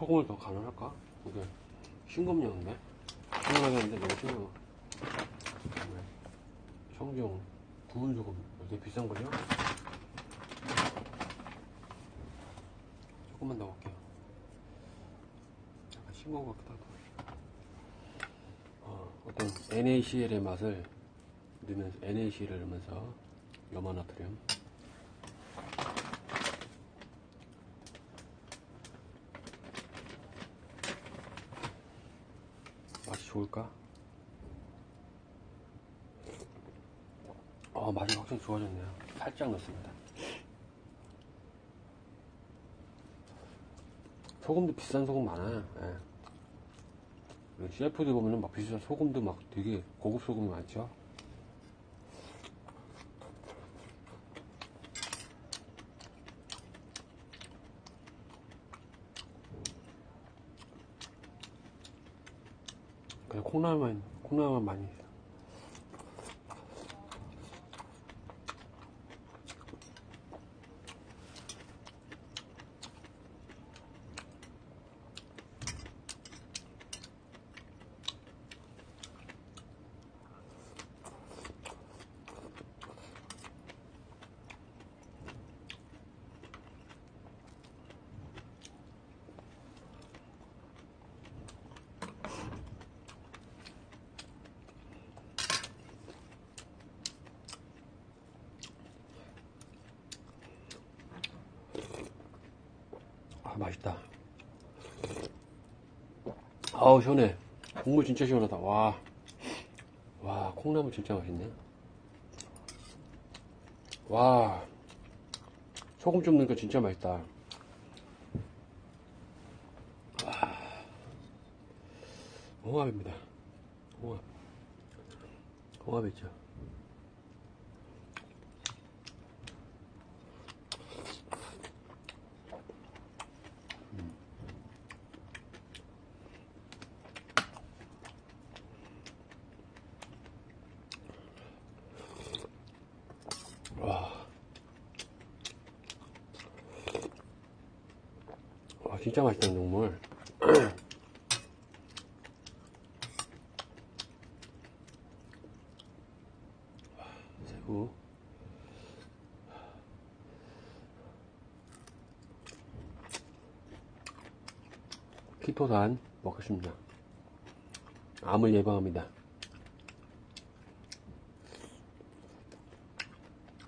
소금을 더 가능할까? 이게 싱겁냐는데? 싱겁하게 하는데 너무 싱거워. 네. 청경 구운 소금 되게 비싼 거죠? 조금만 넣을게요. 약간 싱거운 것 같기도 하고. 어, 어떤 NaCl의 맛을 넣으면서 NaCl을 넣으면서 염화나트륨 좋을까? 어, 맛이 확실히 좋아졌네요. 살짝 넣습니다. 소금도 비싼 소금 많아요. 예. 그 CF들 보면은 막 비싼 소금도 막 되게 고급 소금이 많죠. 콩나물만, 콩나물만 많이 있어. 아, 맛있다. 아우, 시원해. 국물 진짜 시원하다. 와. 와, 콩나물 진짜 맛있네. 와. 소금 좀 넣으니까 진짜 맛있다. 와. 홍합입니다. 홍합. 홍합 있죠. 와. 와, 진짜 맛있다, 국물. 새우. 키토산 먹겠습니다. 암을 예방합니다.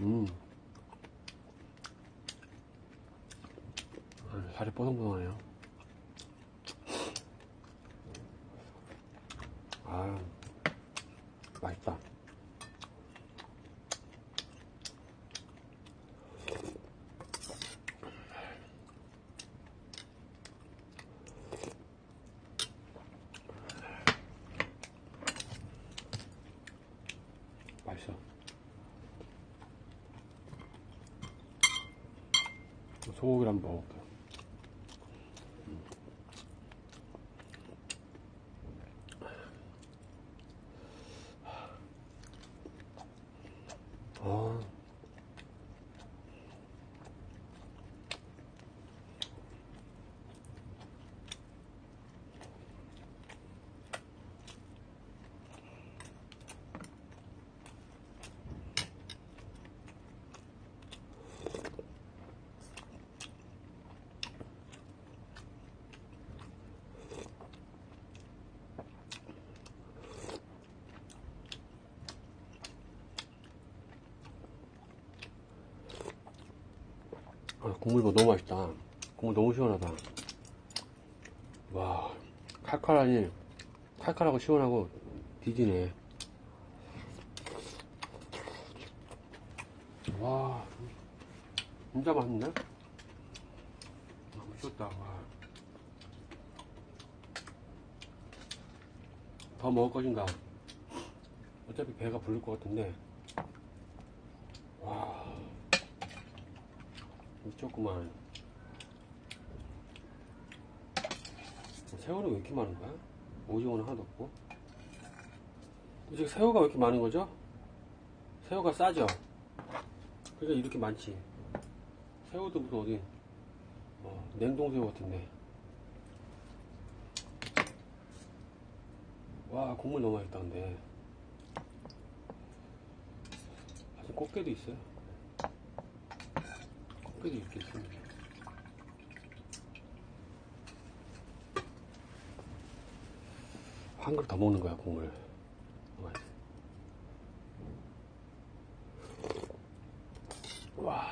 음. 아, 살이 뽀송뽀송하네요. 아, 맛있다. 맛있어. 소고기를 한번 먹어볼게요. 아. 아, 국물 뭐 너무 맛있다. 국물 너무 시원하다. 와, 칼칼하니, 칼칼하고 시원하고 뒤지네. 와, 진짜 맛있네? 너무 미쳤다, 와. 더 먹을 것인가? 어차피 배가 부를 것 같은데. 와. 미쳤구만 새우는 왜 이렇게 많은 거야? 오징어는 하나도 없고 이제 새우가 왜 이렇게 많은 거죠? 새우가 싸죠? 그래서 이렇게 많지 새우도 무슨 어디 어, 냉동새우 같은데 와 국물 너무 맛있다 근데 아직 꽃게도 있어요 꽃게도 이렇게 있습니다. 한 그릇 더 먹는 거야, 국물. 맛있어. 와,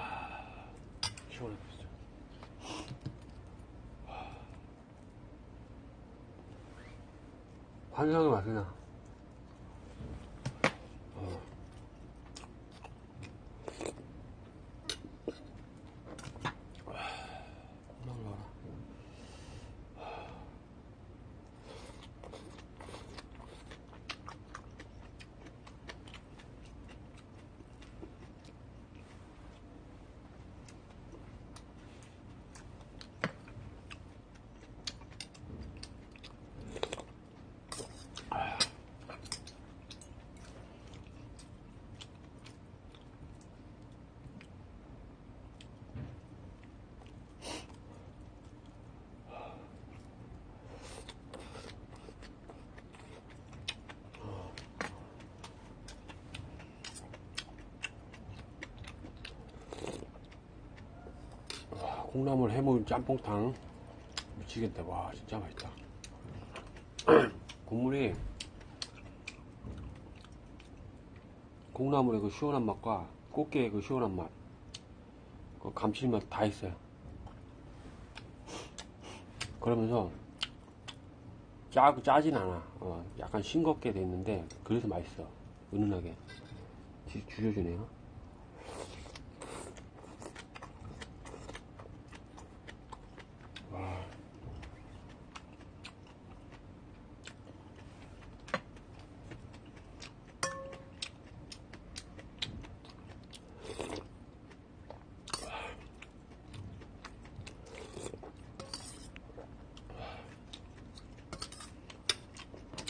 시원해, 진짜. 환상의 맛이 나. 어. 콩나물 넣어라. 와, 콩나물 해물 짬뽕탕 미치겠다. 와, 진짜 맛있다. 국물이 콩나물의 그 시원한 맛과 꽃게의 그 시원한 맛, 그 감칠맛 다 있어요. 그러면서 짜, 짜진 않아. 어, 약간 싱겁게 돼 있는데 그래서 맛있어. 은은하게. 지- 줄여주네요. 와.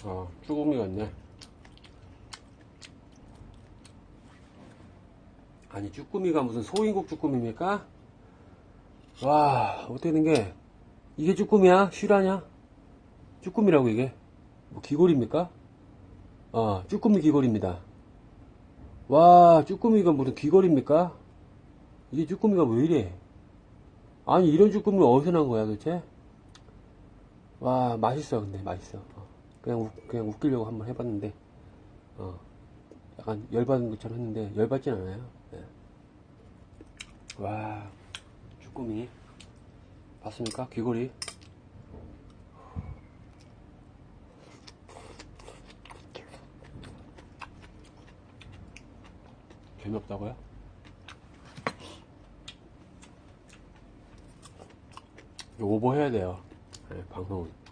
어, 쭈꾸미가 있네. 아니, 쭈꾸미가 무슨 소인국 쭈꾸미입니까? 와, 어떻게 된 게, 이게 쭈꾸미야? 실화냐? 쭈꾸미라고 이게? 뭐 귀골입니까? 어, 쭈꾸미 귀골입니다. 와, 쭈꾸미가 무슨 귀골입니까? 이게 쭈꾸미가 왜 이래? 아니, 이런 쭈꾸미 어디서 난 거야, 도대체? 와, 맛있어, 근데, 맛있어. 어, 그냥, 웃, 그냥 웃기려고 한번 해봤는데, 어, 약간 열받은 것처럼 했는데, 열받진 않아요. 예. 와, 쭈꾸미. 봤습니까? 귀걸이. 재미없다고요? 오버해야 돼요. 네, 방송은.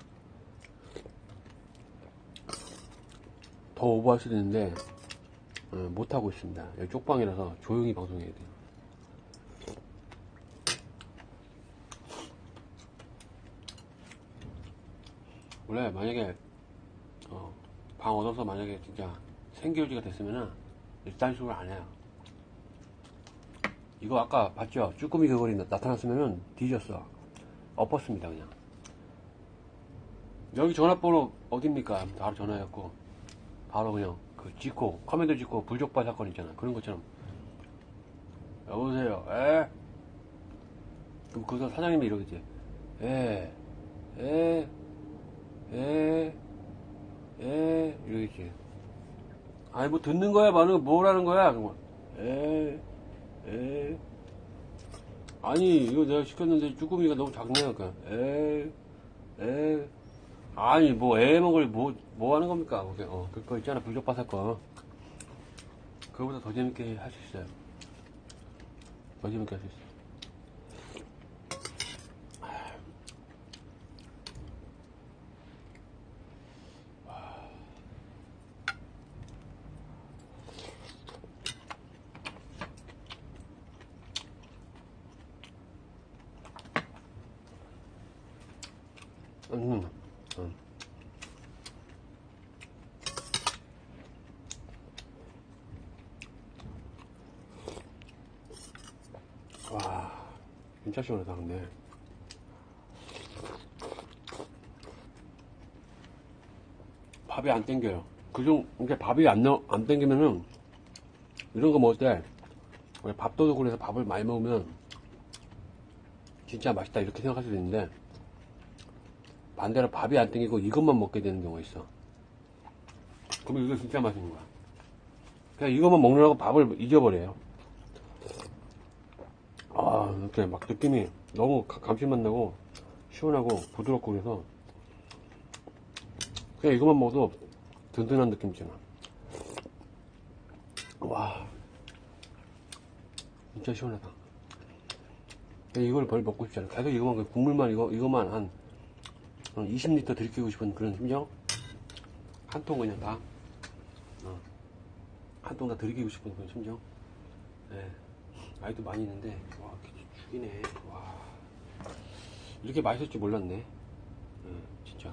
더 오버할 수도 있는데, 어, 못하고 있습니다. 여기 쪽방이라서 조용히 방송해야 돼요. 원래 만약에 어, 방 얻어서 만약에 진짜 생계유지가 됐으면은 일단 식으로 안 해요. 이거 아까 봤죠? 쭈꾸미 그거리 나- 나타났으면은 뒤졌어. 엎었습니다 그냥. 여기 전화번호 어딥니까? 바로 전화했고 바로 그냥 그 짓고 커맨드 짓고 불족발 사건 있잖아. 그런 것처럼 여보세요. 에? 그럼 거기서 사장님이 이러겠지. 에, 에, 에, 에, 이러겠지. 아니, 뭐 듣는 거야, 말은 뭐라는 거야? 그러면, 에, 에. 아니, 이거 내가 시켰는데 쭈꾸미가 너무 작네요. 그러니까, 에, 에. 아니, 뭐, 에 먹을, 뭐, 뭐 하는 겁니까? 그게, 어, 그거 있잖아, 불족바삭 거. 그거보다 더 재밌게 할 수 있어요. 더 재밌게 할 수 있어요. 음, 음. 와, 진짜 시원하다, 근데. 밥이 안 땡겨요. 그중, 이게 밥이 안, 넣, 안 땡기면은, 이런 거 먹을 때, 밥도둑으로 해서 밥을 많이 먹으면, 진짜 맛있다, 이렇게 생각할 수도 있는데, 반대로 밥이 안 땡기고 이것만 먹게 되는 경우가 있어. 그러면 이거 진짜 맛있는 거야. 그냥 이것만 먹느라고 밥을 잊어버려요. 아, 이렇게 막 느낌이 너무 가- 감칠맛 나고, 시원하고, 부드럽고 그래서, 그냥 이것만 먹어도 든든한 느낌 있잖아. 와. 진짜 시원하다. 이걸 벌 먹고 싶지 않아. 계속 이거만, 그 국물만, 이거, 이거만 한, 한 20리터 들이키고 싶은 그런 심정? 한 통 그냥 다. 어. 한통 다 들이키고 싶은 그런 심정? 네. 아이도 많이 있는데, 와, 죽이네. 와. 이렇게 맛있을 줄 몰랐네. 네, 진짜.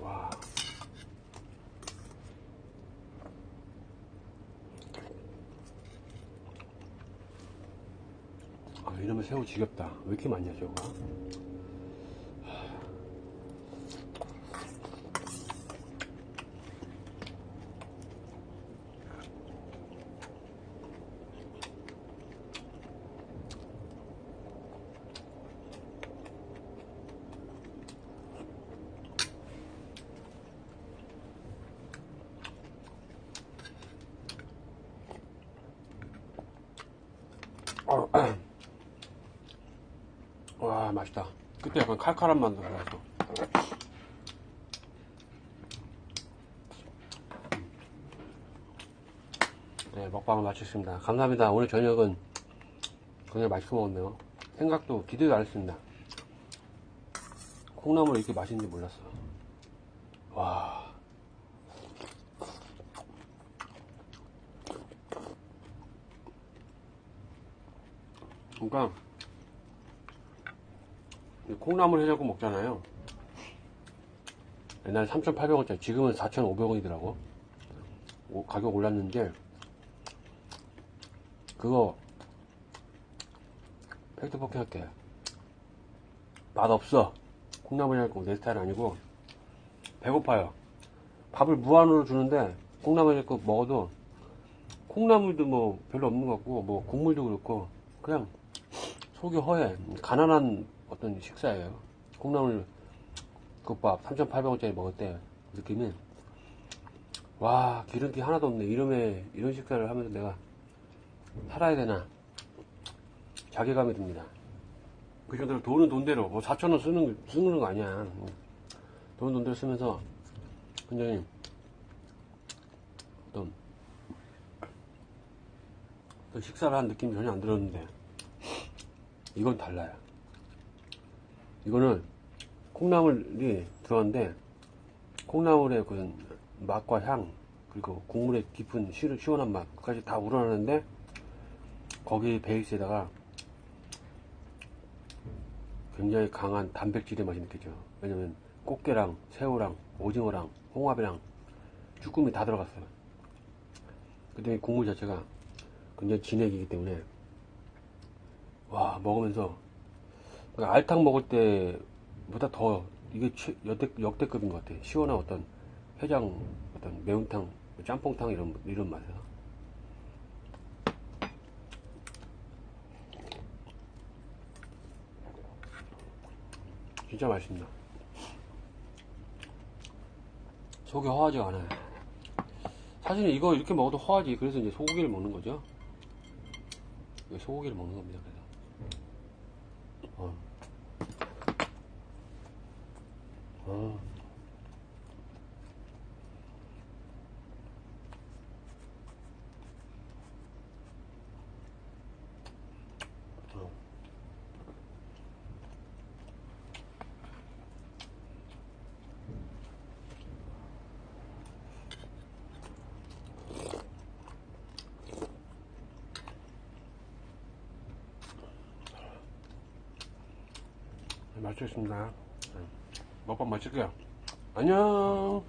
와. 아, 이러면 새우 지겹다. 왜 이렇게 많냐, 저거. 와, 맛있다. 그때 약간 칼칼한 맛도 나서. 네, 먹방을 마쳤습니다. 감사합니다. 오늘 저녁은 굉장히 맛있게 먹었네요. 생각도 기대도 안 했습니다. 콩나물이 이렇게 맛있는지 몰랐어. 와. 그러니까 이 콩나물 해장국 먹잖아요. 옛날에 3,800원짜리 지금은 4,500원이더라고. 가격 올랐는데 그거 팩트 포킹 할게. 맛 없어. 콩나물 해장국 내 스타일 아니고 배고파요. 밥을 무한으로 주는데 콩나물 해장국 먹어도 콩나물도 뭐 별로 없는 것 같고 뭐 국물도 그렇고 그냥 속이 허해. 가난한 어떤 식사예요. 콩나물 국밥 3,800원짜리 먹을 때 느낌이 와 기름기 하나도 없네. 이름에 이런 식사를 하면서 내가 살아야 되나 자괴감이 듭니다. 그 정도로 돈은 돈대로 뭐 4,000원 쓰는 쓰는 거 아니야. 돈은 돈대로 쓰면서 굉장히 어떤 식사를 한 느낌이 전혀 안 들었는데 이건 달라요. 이거는 콩나물이 들어갔는데 콩나물의 그 맛과 향 그리고 국물의 깊은 시- 시원한 맛까지 다 우러나는데 거기 베이스에다가 굉장히 강한 단백질의 맛이 느껴져. 왜냐면 꽃게랑 새우랑 오징어랑 홍합이랑 쭈꾸미 다 들어갔어요. 그다음에 국물 자체가 굉장히 진액이기 때문에 와 먹으면서 그러니까 알탕 먹을 때보다 더 이게 최- 역대, 역대급인 것 같아. 시원한 어떤 해장, 어떤 매운탕, 짬뽕탕 이런 이런 맛이야. 진짜 맛있습니다. 속이 허하지가 않아요. 사실 이거 이렇게 먹어도 허하지. 그래서 이제 소고기를 먹는 거죠. 소고기를 먹는 겁니다. 그래서. 어. 마치겠습니다. 네. 먹방 마칠게요. 안녕.